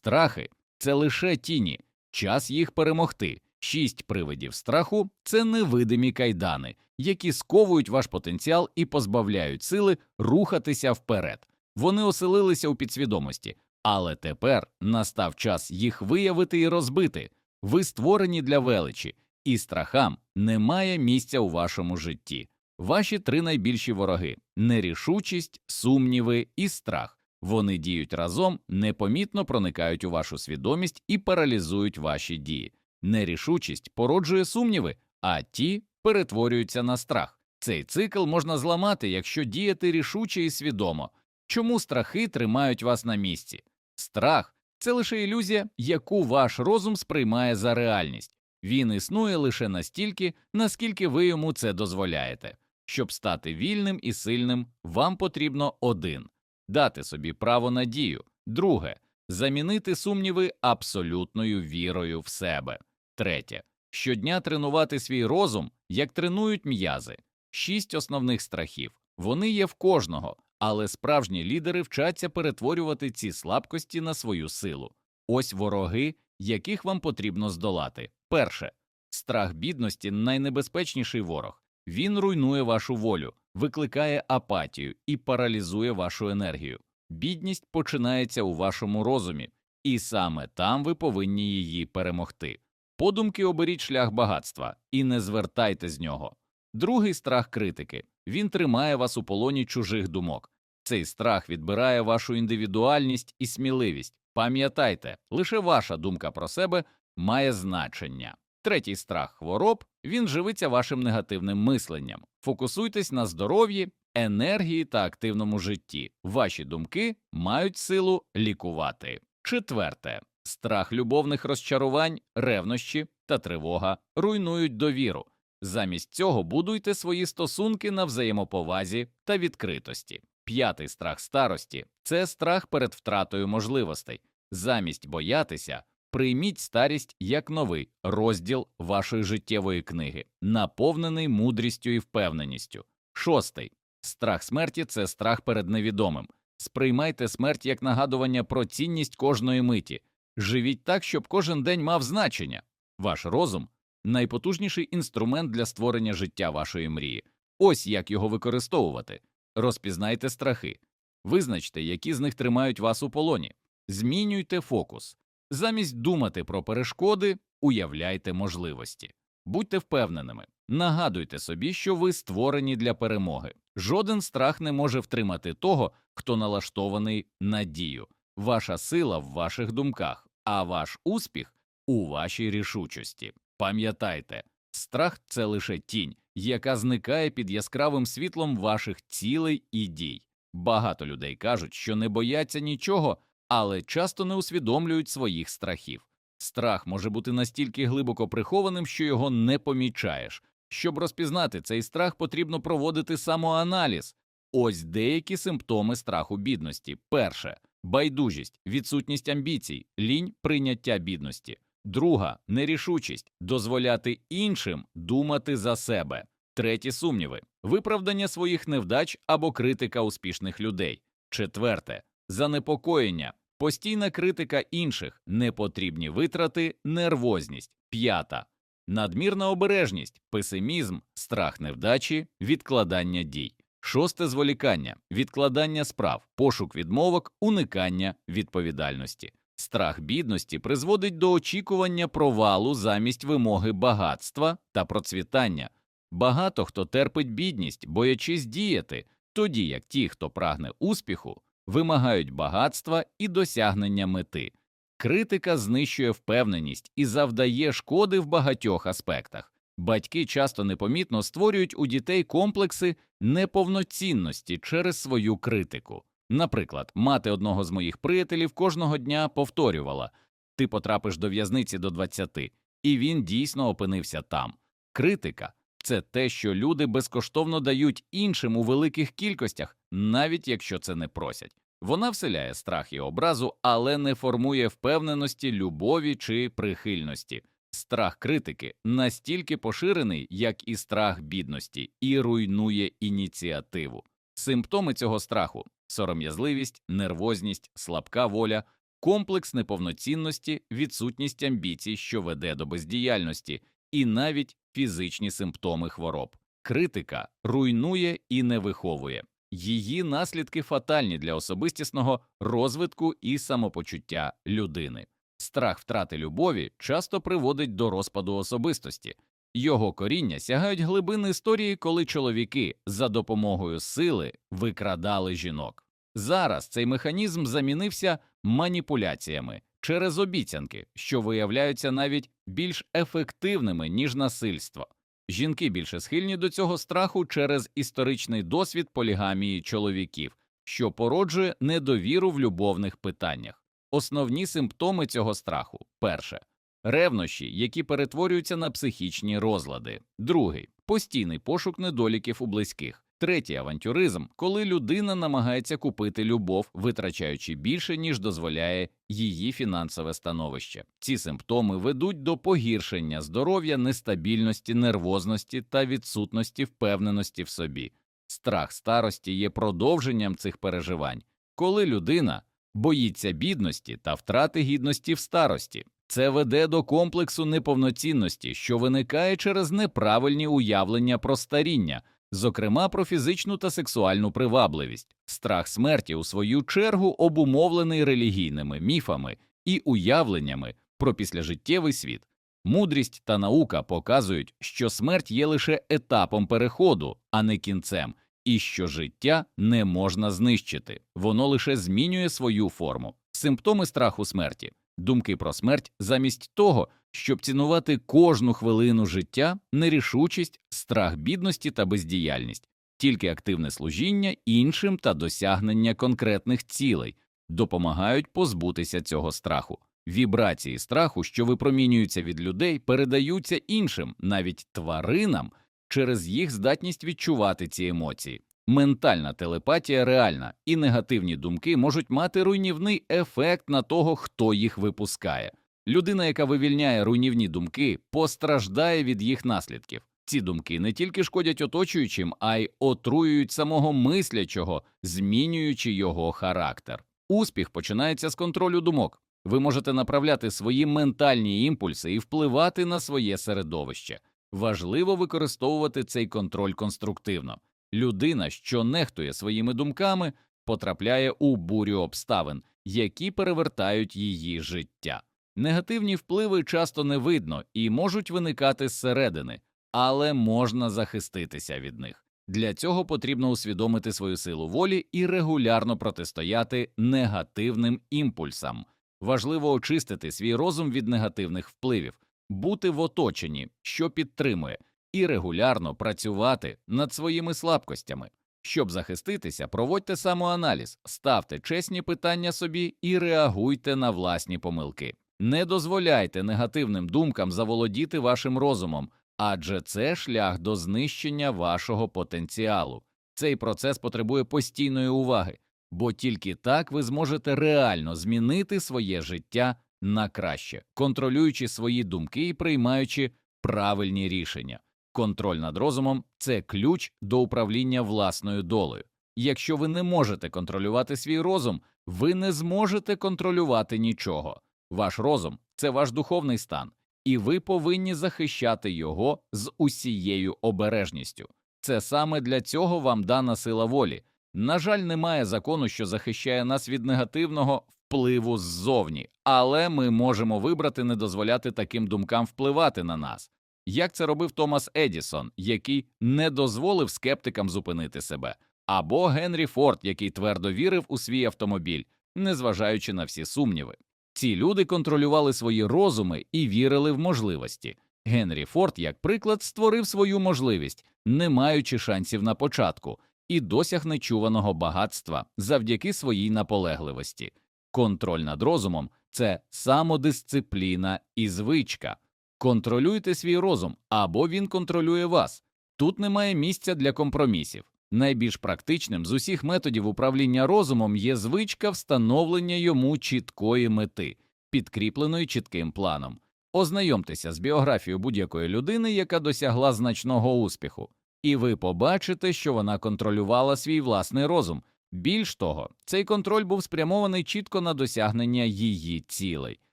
Страхи це лише тіні, час їх перемогти. Шість привидів страху це невидимі кайдани, які сковують ваш потенціал і позбавляють сили рухатися вперед. Вони оселилися у підсвідомості, але тепер настав час їх виявити і розбити. Ви створені для величі, і страхам немає місця у вашому житті. Ваші три найбільші вороги нерішучість, сумніви і страх. Вони діють разом, непомітно проникають у вашу свідомість і паралізують ваші дії. Нерішучість породжує сумніви, а ті перетворюються на страх. Цей цикл можна зламати, якщо діяти рішуче і свідомо. Чому страхи тримають вас на місці? Страх це лише ілюзія, яку ваш розум сприймає за реальність. Він існує лише настільки, наскільки ви йому це дозволяєте. Щоб стати вільним і сильним, вам потрібно один дати собі право на дію, друге замінити сумніви абсолютною вірою в себе. Третє щодня тренувати свій розум, як тренують м'язи. Шість основних страхів. Вони є в кожного, але справжні лідери вчаться перетворювати ці слабкості на свою силу. Ось вороги, яких вам потрібно здолати. Перше страх бідності найнебезпечніший ворог. Він руйнує вашу волю, викликає апатію і паралізує вашу енергію. Бідність починається у вашому розумі, і саме там ви повинні її перемогти. Подумки оберіть шлях багатства і не звертайте з нього. Другий страх критики він тримає вас у полоні чужих думок. Цей страх відбирає вашу індивідуальність і сміливість. Пам'ятайте, лише ваша думка про себе має значення. Третій страх хвороб він живиться вашим негативним мисленням. Фокусуйтесь на здоров'ї, енергії та активному житті. Ваші думки мають силу лікувати. Четверте страх любовних розчарувань, ревнощі та тривога руйнують довіру. Замість цього будуйте свої стосунки на взаємоповазі та відкритості. П'ятий страх старості це страх перед втратою можливостей. Замість боятися, прийміть старість як новий розділ вашої життєвої книги, наповнений мудрістю і впевненістю. Шостий страх смерті це страх перед невідомим. Сприймайте смерть як нагадування про цінність кожної миті. Живіть так, щоб кожен день мав значення. Ваш розум найпотужніший інструмент для створення життя вашої мрії. Ось як його використовувати. Розпізнайте страхи, визначте, які з них тримають вас у полоні, змінюйте фокус. Замість думати про перешкоди, уявляйте можливості. Будьте впевненими, нагадуйте собі, що ви створені для перемоги. Жоден страх не може втримати того, хто налаштований на дію. Ваша сила в ваших думках, а ваш успіх у вашій рішучості. Пам'ятайте, страх це лише тінь, яка зникає під яскравим світлом ваших цілей і дій. Багато людей кажуть, що не бояться нічого, але часто не усвідомлюють своїх страхів. Страх може бути настільки глибоко прихованим, що його не помічаєш. Щоб розпізнати цей страх, потрібно проводити самоаналіз. Ось деякі симптоми страху бідності. Перше байдужість, відсутність амбіцій, лінь прийняття бідності. Друга нерішучість дозволяти іншим думати за себе. Треті сумніви, виправдання своїх невдач або критика успішних людей. Четверте занепокоєння, постійна критика інших, непотрібні витрати, нервозність. П'ята надмірна обережність, песимізм, страх невдачі, відкладання дій. Шосте зволікання, відкладання справ, пошук відмовок, уникання відповідальності. Страх бідності призводить до очікування провалу замість вимоги багатства та процвітання. Багато хто терпить бідність, боячись діяти, тоді як ті, хто прагне успіху, вимагають багатства і досягнення мети. Критика знищує впевненість і завдає шкоди в багатьох аспектах. Батьки часто непомітно створюють у дітей комплекси неповноцінності через свою критику. Наприклад, мати одного з моїх приятелів кожного дня повторювала ти потрапиш до в'язниці до 20, і він дійсно опинився там. Критика це те, що люди безкоштовно дають іншим у великих кількостях, навіть якщо це не просять. Вона вселяє страх і образу, але не формує впевненості, любові чи прихильності. Страх критики настільки поширений, як і страх бідності, і руйнує ініціативу. Симптоми цього страху сором'язливість, нервозність, слабка воля, комплекс неповноцінності, відсутність амбіцій, що веде до бездіяльності, і навіть фізичні симптоми хвороб. Критика руйнує і не виховує. Її наслідки фатальні для особистісного розвитку і самопочуття людини. Страх втрати любові часто приводить до розпаду особистості. Його коріння сягають глибин історії, коли чоловіки за допомогою сили викрадали жінок. Зараз цей механізм замінився маніпуляціями через обіцянки, що виявляються навіть більш ефективними ніж насильство. Жінки більше схильні до цього страху через історичний досвід полігамії чоловіків, що породжує недовіру в любовних питаннях. Основні симптоми цього страху перше ревнощі, які перетворюються на психічні розлади, другий постійний пошук недоліків у близьких, третій авантюризм, коли людина намагається купити любов, витрачаючи більше, ніж дозволяє її фінансове становище. Ці симптоми ведуть до погіршення здоров'я, нестабільності, нервозності та відсутності впевненості в собі. Страх старості є продовженням цих переживань, коли людина боїться бідності та втрати гідності в старості. Це веде до комплексу неповноцінності, що виникає через неправильні уявлення про старіння, зокрема про фізичну та сексуальну привабливість. Страх смерті, у свою чергу, обумовлений релігійними міфами і уявленнями про післяжиттєвий світ. Мудрість та наука показують, що смерть є лише етапом переходу, а не кінцем, і що життя не можна знищити, воно лише змінює свою форму. Симптоми страху смерті думки про смерть замість того, щоб цінувати кожну хвилину життя, нерішучість, страх бідності та бездіяльність, тільки активне служіння іншим та досягнення конкретних цілей допомагають позбутися цього страху. Вібрації страху, що випромінюються від людей, передаються іншим, навіть тваринам, через їх здатність відчувати ці емоції. Ментальна телепатія реальна, і негативні думки можуть мати руйнівний ефект на того, хто їх випускає. Людина, яка вивільняє руйнівні думки, постраждає від їх наслідків. Ці думки не тільки шкодять оточуючим, а й отруюють самого мислячого, змінюючи його характер. Успіх починається з контролю думок. Ви можете направляти свої ментальні імпульси і впливати на своє середовище. Важливо використовувати цей контроль конструктивно. Людина, що нехтує своїми думками, потрапляє у бурю обставин, які перевертають її життя. Негативні впливи часто не видно і можуть виникати зсередини, але можна захиститися від них. Для цього потрібно усвідомити свою силу волі і регулярно протистояти негативним імпульсам. Важливо очистити свій розум від негативних впливів, бути в оточенні, що підтримує, і регулярно працювати над своїми слабкостями. Щоб захиститися, проводьте самоаналіз, ставте чесні питання собі і реагуйте на власні помилки. Не дозволяйте негативним думкам заволодіти вашим розумом, адже це шлях до знищення вашого потенціалу. Цей процес потребує постійної уваги, бо тільки так ви зможете реально змінити своє життя на краще, контролюючи свої думки і приймаючи правильні рішення. Контроль над розумом це ключ до управління власною долею. Якщо ви не можете контролювати свій розум, ви не зможете контролювати нічого. Ваш розум це ваш духовний стан, і ви повинні захищати його з усією обережністю. Це саме для цього вам дана сила волі. На жаль, немає закону, що захищає нас від негативного впливу ззовні, але ми можемо вибрати не дозволяти таким думкам впливати на нас. Як це робив Томас Едісон, який не дозволив скептикам зупинити себе, або Генрі Форд, який твердо вірив у свій автомобіль, незважаючи на всі сумніви. Ці люди контролювали свої розуми і вірили в можливості. Генрі Форд, як приклад, створив свою можливість, не маючи шансів на початку, і досяг нечуваного багатства завдяки своїй наполегливості. Контроль над розумом це самодисципліна і звичка. Контролюйте свій розум, або він контролює вас. Тут немає місця для компромісів. Найбільш практичним з усіх методів управління розумом є звичка встановлення йому чіткої мети, підкріпленої чітким планом. Ознайомтеся з біографією будь-якої людини, яка досягла значного успіху, і ви побачите, що вона контролювала свій власний розум, Більш того, цей контроль був спрямований чітко на досягнення її цілей.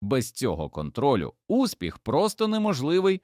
Без цього контролю успіх просто неможливий